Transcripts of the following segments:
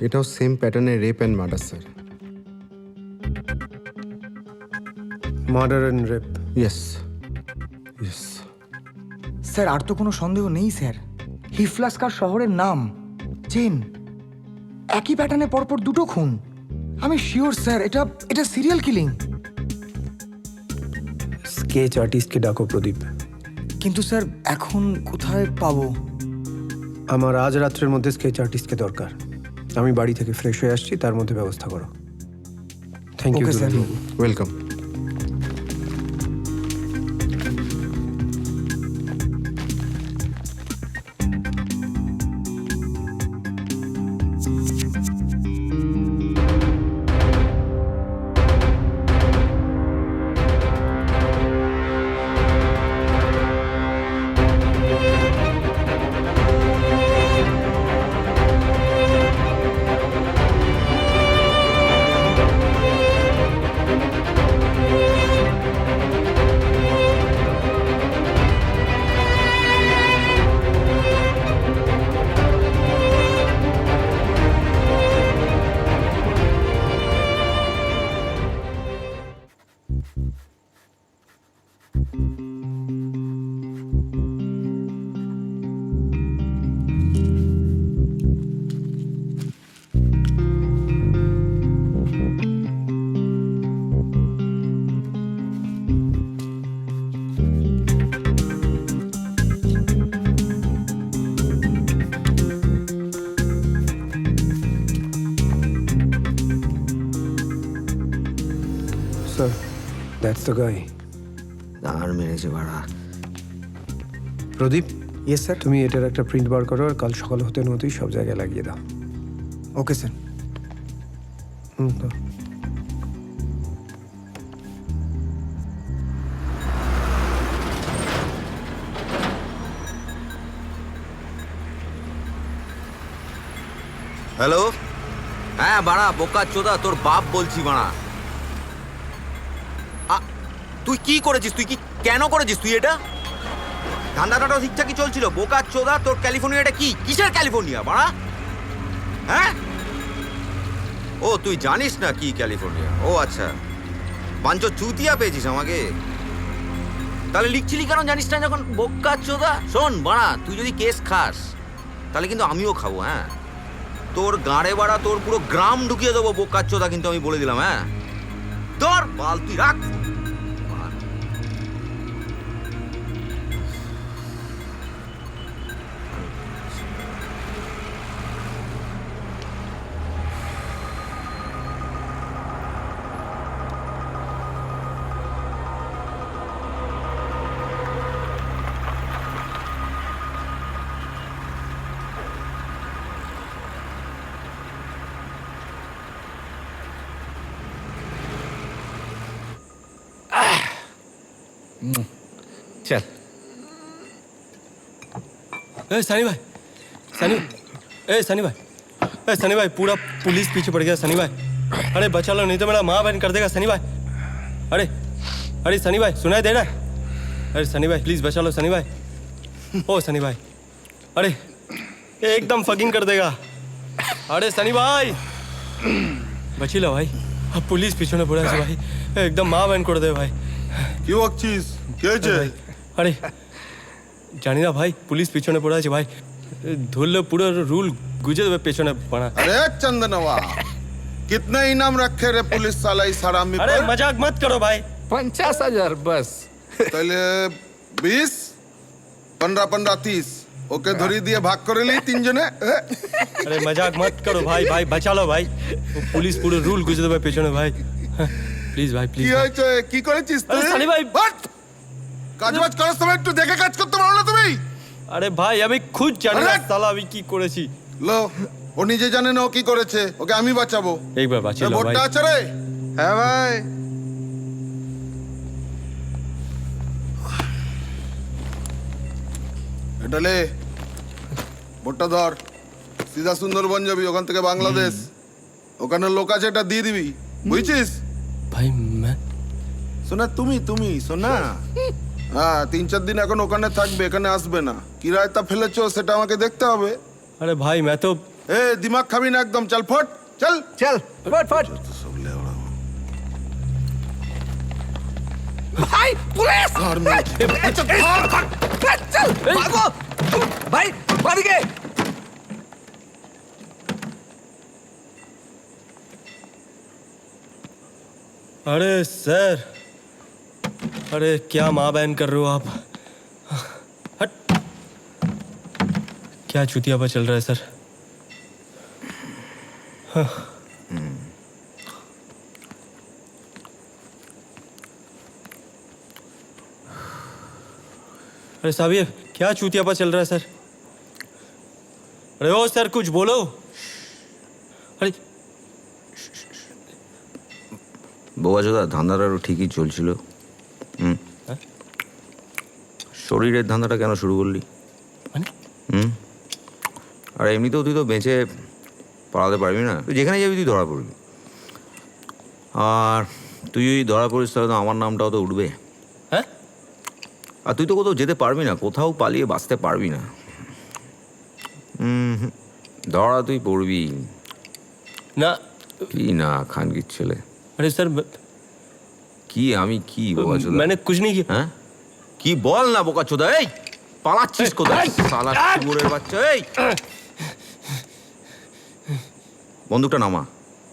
এটাও সেম প্যাটার্নের rape and murder sir murder and rape yes yes sir আর তো কোনো সন্দেহ নেই স্যার হিফলাস্কার শহরের নাম চেন একই প্যাটার্নে পরপর দুটো খুন। আমি শিওর স্যার এটা এটা সিরিয়াল কিলিং স্কেচ আর্টিস্টকে ডাকো প্রদীপ। কিন্তু স্যার এখন কোথায় পাবো? আমার আজ রাত্রের মধ্যে স্কেচ আর্টিস্টকে দরকার। আমি বাড়ি থেকে ফ্রেশ হয়ে আসছি তার মধ্যে ব্যবস্থা করো। Thank you welcome that's the guy দাঁড় মেরেছে বাড়া। প্রদীপ? ইয়েস স্যার তুমি এটার একটা প্রিন্ট বার করো আর কাল সকাল হতে নতুই সব জায়গায় লাগিয়ে দাও। ওকে স্যার হুম দাও। হ্যালো হ্যাঁ বাড়া বোকা চোদা তোর বাপ বলছি বাড়া। তুই কি করেছিস? তুই কি কেন করেছিস তুই এটা? ধান্দাটা ঠিকঠাকই চলছিল। বোকা চোদা, তোর ক্যালিফোর্নিয়াটা কি? কিসের ক্যালিফোর্নিয়া, বাড়া? হ্যাঁ? ও, তুই জানিস না কি ক্যালিফোর্নিয়া? ও আচ্ছা। পাঞ্চ চুতিয়া পেয়েছিস আমাকে। তাহলে লিখছিলি কেন জানিস না যখন বোকা চোদা? শোন, বাড়া, তুই যদি কেস খাস, তাহলে কিন্তু আমিও খাব হ্যাঁ? তোর গাঁড়ে বাড়া, তোর পুরো গ্রাম ঢুকিয়ে দেবো বোকাচ্চোদা কিন্তু আমি বলে দিলাম হ্যাঁ? তোর বাল তুই রাখ। चल। ए सनी भाई सनी ए सनी भाई ए सनी भाई पूरा पुलिस पीछे पड़ गया सनी भाई अरे बचा लो नहीं तो मेरा माँ बहन कर देगा सनी भाई अरे अरे सनी भाई सुनाई दे रहा अरे सनी भाई प्लीज़ बचा लो सनी भाई ओ सनी भाई अरे, एकदम फकिंग कर देगा। अरे सनी भाई बची लो, भाई। अब पुलिस पीछे ने बुरा भाई एकदम माँ बहन कर दे, भाई। কি বকছিস কে হয়েছে? আরে জানি না ভাই পুলিশ পিছনে পড়ে আছে ভাই। ধরলে পুরো রুল গুজে দেবে পেছনে পড়া। আরে চন্দনওয়া कितना इनाम रखे रे पुलिस साला इस हरामी अरे मजाक मत करो भाई पंचास हजार बस তাহলে বিশ পনেরো পনেরো তিরিশ। ওকে ধরি দিয়ে ভাগ করে লি তিনজনে। আরে মজাক মত করো ভাই ভাই বাঁচালো ভাই। পুলিশ পুরো রুল গুজে দেবে পেছনে ভাই। প্লিজ ভাই প্লিজ কি হয়েছে? কি করেছিস তুই? সানি ভাই। কাজ বাজ করার সময় একটু দেখে কাজ করতে পারো না তুমি? আরে ভাই আমি খুদ জানি না! সালা আমি কি করেছি। লো ও নিজে জানে না ও কি করেছে। ওকে আমি বাঁচাবো। একবার বাঁচিয়ে ভাই ভোটটা আছে রে? হ্যাঁ ভাই। এটা লে। ভোটটা ধর। সিধা সুন্দরবন যাবি ওখান থেকে বাংলাদেশ। ওখানে লোক আছে এটা দিয়ে দিবি। বুঝছিস? ভাই ম্যান সোনা তুমি তুমি সোনা হ্যাঁ তিন চার দিন এখন ওখানে থাকবে এখানে আসবে না কি রায়তা ফেলেছো সেটা আমাকে দেখতে হবে আরে ভাই ম্যা তো এ দিমাগ খাবি না একদম চল ফট চল চল ফট ফট ভাই পুলিশ চল ভাগো ভাই বাড়ি গে अरे सर। अरे, क्या माँ बहन कर रहे हो आप? हट। क्या चुतिया पर चल रहा है, सर? अरे साहब ये क्या चूतिया पर चल रहा है, सर? अरे ओ सर, कुछ बोलो। अरे বোবাচোদা ধান্দাটারও ঠিকই চলছিল। হুম। শরীরের ধান্দাটা কেন শুরু করলি? মানে? হুম। আর এমনিতেও তুই তো বেঁচে পালাতে পারবি না। তুই যেখানে যাবি তুই ধরা পড়বি। আর তুই যদি ধরা পড়িস তাহলে তো আমার নামটাও তো উঠবে। হ্যাঁ? আর তুই তো কোথাও যেতে পারবি না কোথাও পালিয়ে বাঁচতে পারবি না। ধরা তুই পড়বি। না। কি না খানকির ছেলে। अरे सर मैं- কি আমি কি বোবাচোদা मैंने कुछ नहीं किया হ্যাঁ কি বল না বোকা চোদা এই পালাচ্ছিস কোথায় সালা কুকুরের বাচ্চা এই বন্দুকটা নামা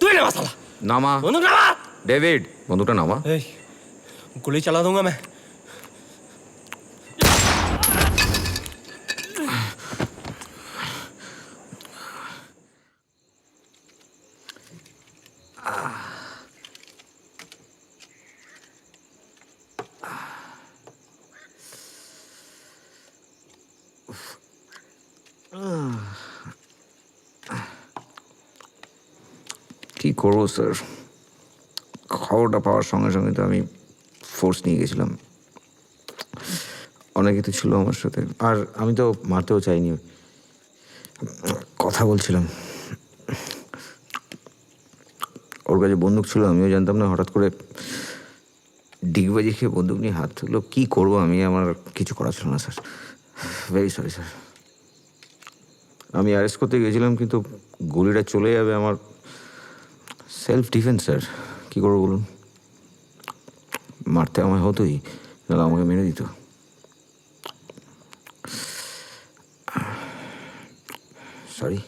तू ही ना मसाला নামা बंदूक लगा ডেভিড বন্দুকটা নামা ए, गोली चला दूंगा मैं করব স্যার খবরটা পাওয়ার সঙ্গে সঙ্গে তো আমি ফোর্স নিয়ে গেছিলাম। অনেকে তো ছিল আমার সাথে। আর আমি তো মারতেও চাইনি। কথা বলছিলাম। ওর কাছে বন্দুক ছিল, আমিও জানতাম না, হঠাৎ করে ডিগবাজি খেয়ে বন্দুক নিয়ে হাত তুললো। কী করব আমি? আমার কিছু করা ছিল না স্যার ভেরি সরি স্যার আমি অ্যারেস্ট করতে গেছিলাম, কিন্তু গুলিটা চলে যাবে আমার সেলফ ডিফেন্স স্যার কী করব বলুন? মারতে আমায় হতোই নাহলে আমাকে মেরে দিত। সরি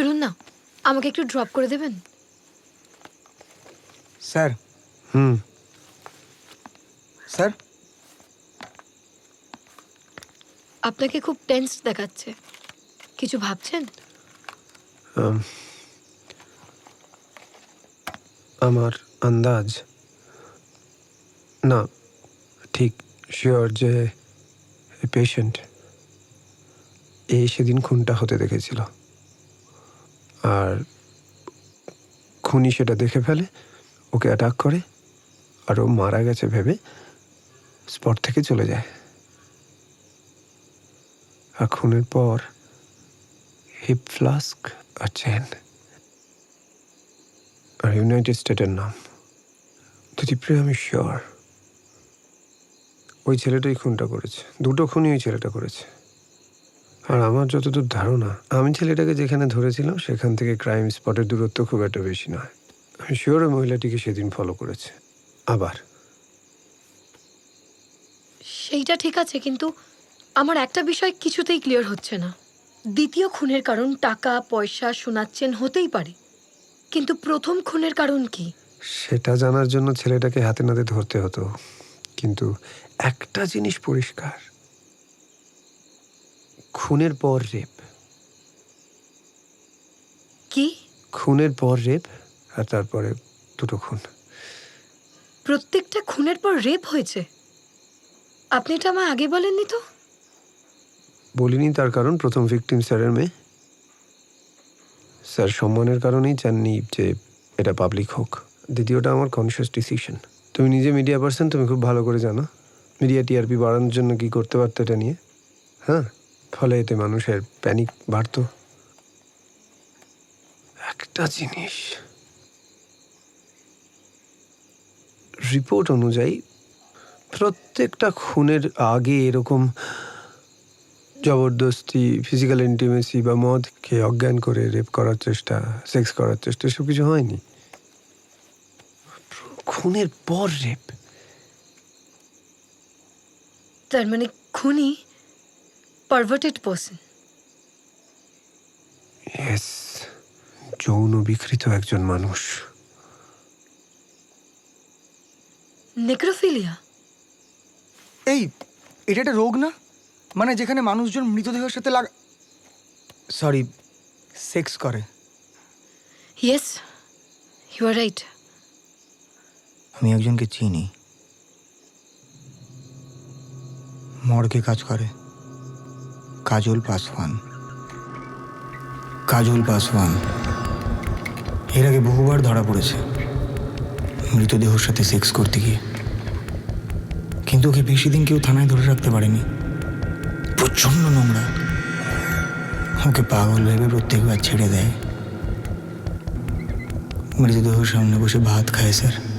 শুনুন না আমাকে একটু ড্রপ করে দেবেন? স্যার। হুম। স্যার? আপনাকে খুব টেন্স দেখাচ্ছে। কিছু ভাবছেন? আমার আন্দাজ। না ঠিক শিওর যে পেশেন্ট এই সেদিন খুনটা হতে দেখেছিল। আর খুনি সেটা দেখে ফেলে, ওকে অ্যাটাক করে, আর ও মারা গেছে ভেবে স্পট থেকে চলে যায়। আর খুনের পর হিপ ফ্লাস্ক আর চেন আর ইউনাইটেড স্টেটের নাম। দুটিপ্রে আমি শিওর ওই ছেলেটাই খুনটা করেছে। দুটো খুনই ওই ছেলেটা করেছে। আর আমার যতদূর ধারণা আমি ছেলেটাকে যেখানে ধরেছিলাম সেখান থেকে ক্রাইম স্পটের দূরত্ব খুব একটা বেশি নয়। আমি শিওর ওই মহিলাটিকে সেদিন ফলো করেছে। আবার। সেইটা ঠিক আছে কিন্তু আমার একটা বিষয় কিছুতেই ক্লিয়ার হচ্ছে না। দ্বিতীয় খুনের কারণ টাকা পয়সা শোনাচ্ছেন হতেই পারে। কিন্তু প্রথম খুনের কারণ কি? সেটা জানার জন্য ছেলেটাকে হাতে নাতে ধরতে হতো। কিন্তু একটা জিনিস পরিষ্কার খুনের পর রেপ। কি? খুনের পর রেপ আর তারপরে দুটো খুন। প্রত্যেকটা খুনের পর রেপ হয়েছে? আপনি এটা আমায় আগে বলেননি তো? বলিনি তার কারণ প্রথম ভিকটিম স্যারের মেয়ে। স্যার সম্মানের কারণেই চাননি যে এটা পাবলিক হোক। দ্বিতীয়টা আমার কনসিয়াস ডিসিশন তুমি নিজে মিডিয়া পার্সন তুমি খুব ভালো করে জানো। মিডিয়া টিআরপি বাড়ানোর জন্য কি করতে পারতো এটা নিয়ে? হ্যাঁ? ফলে এতে মানুষের প্যানিক বাড়তো। একটা জিনিস রিপোর্ট অনুযায়ী প্রত্যেকটা খুনের আগে এরকম জবরদস্তি ফিজিক্যাল ইন্টিমেসি বা মদ খেয়ে অজ্ঞান করে রেপ করার চেষ্টা সেক্স করার চেষ্টা, এসব কিছু হয়নি। খুনের পর রেপ তার মানে খুনি পারভার্টেড পার্সন ইয়েস যৌন বিকৃত একজন মানুষ। নেক্রোফিলিয়া এই এটা একটা রোগ না? মানে যেখানে মানুষজন মৃতদেহের সাথে লাগ সরি সেক্স করে। ইয়েস ইউ আর রাইট আমি একজনকে চিনি। মর্গে কাজ করে। কাজল পাসওয়ান। কাজল পাসওয়ান। এর আগে বহুবার ধরা পড়েছে। মৃতদেহর সাথে সেক্স করতে গিয়ে। কিন্তু ওকে বেশি দিন কেউ থানায় ধরে রাখতে পারেনি। প্রচণ্ড নোংরা। ওকে পাগল ভেবে প্রত্যেকবার ছেড়ে দেয়। মৃতদেহর সামনে বসে ভাত খায়, স্যার।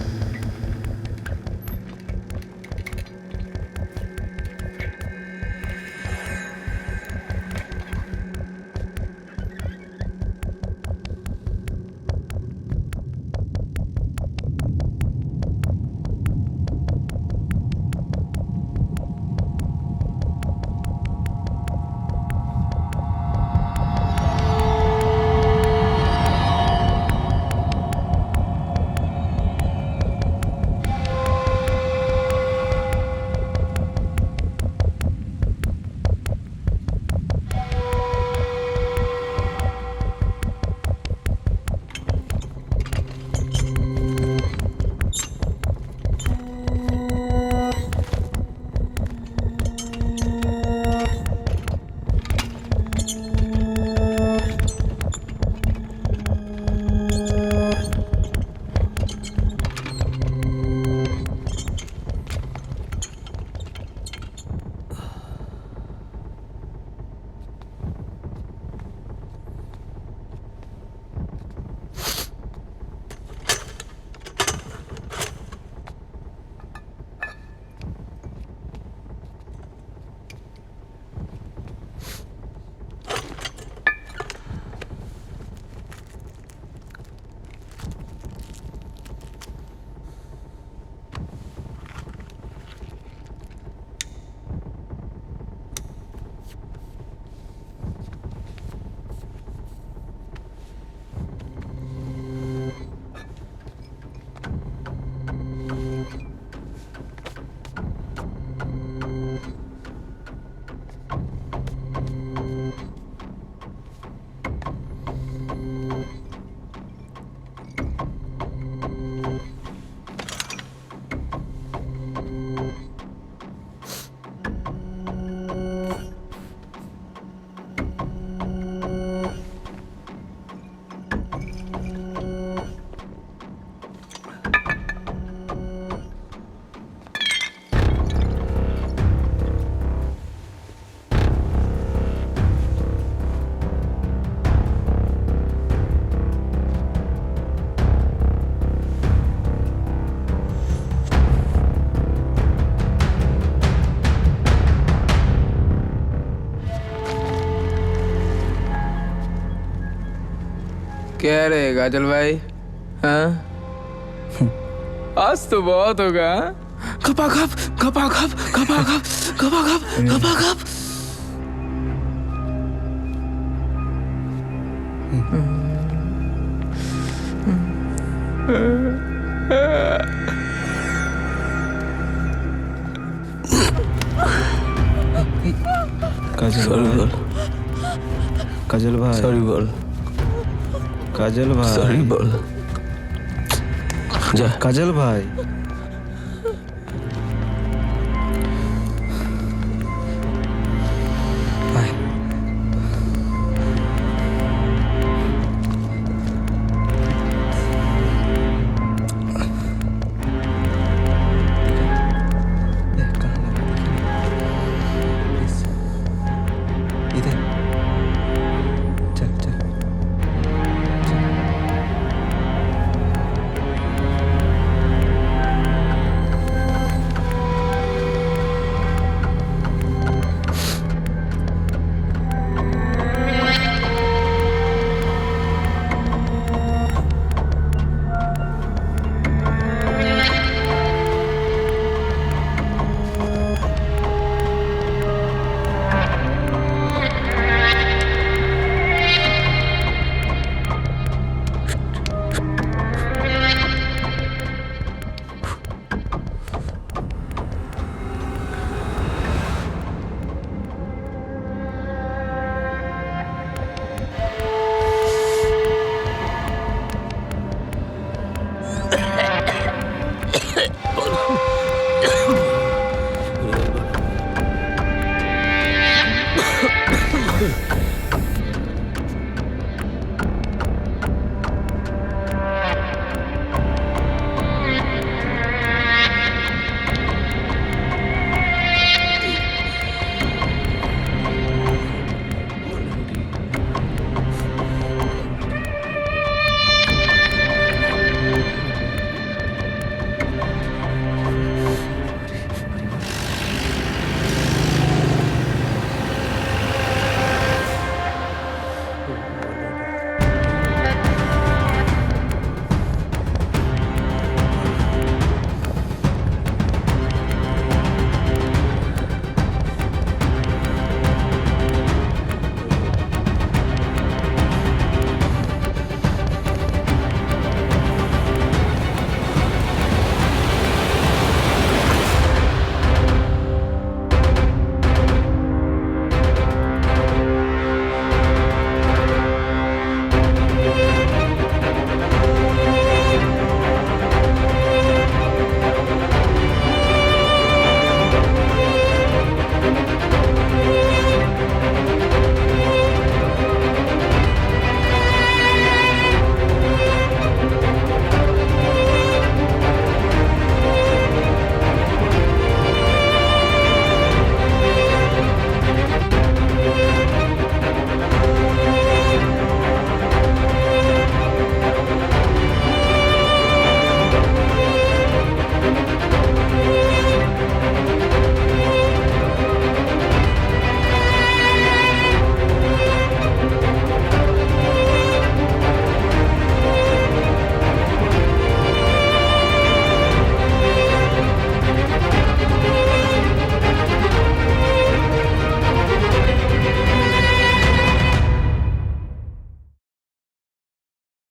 क्या रहेगा अजल भाई? हाँ? आज तो बहुत होगा हाँ? कपा कप खपाखप खपाखप खपाखप खपाखप खपाखप काजल सॉरी बोल। काजल भाई। सॉरी बोल। কাজল ভাই। সরি বল। যা। কাজল ভাই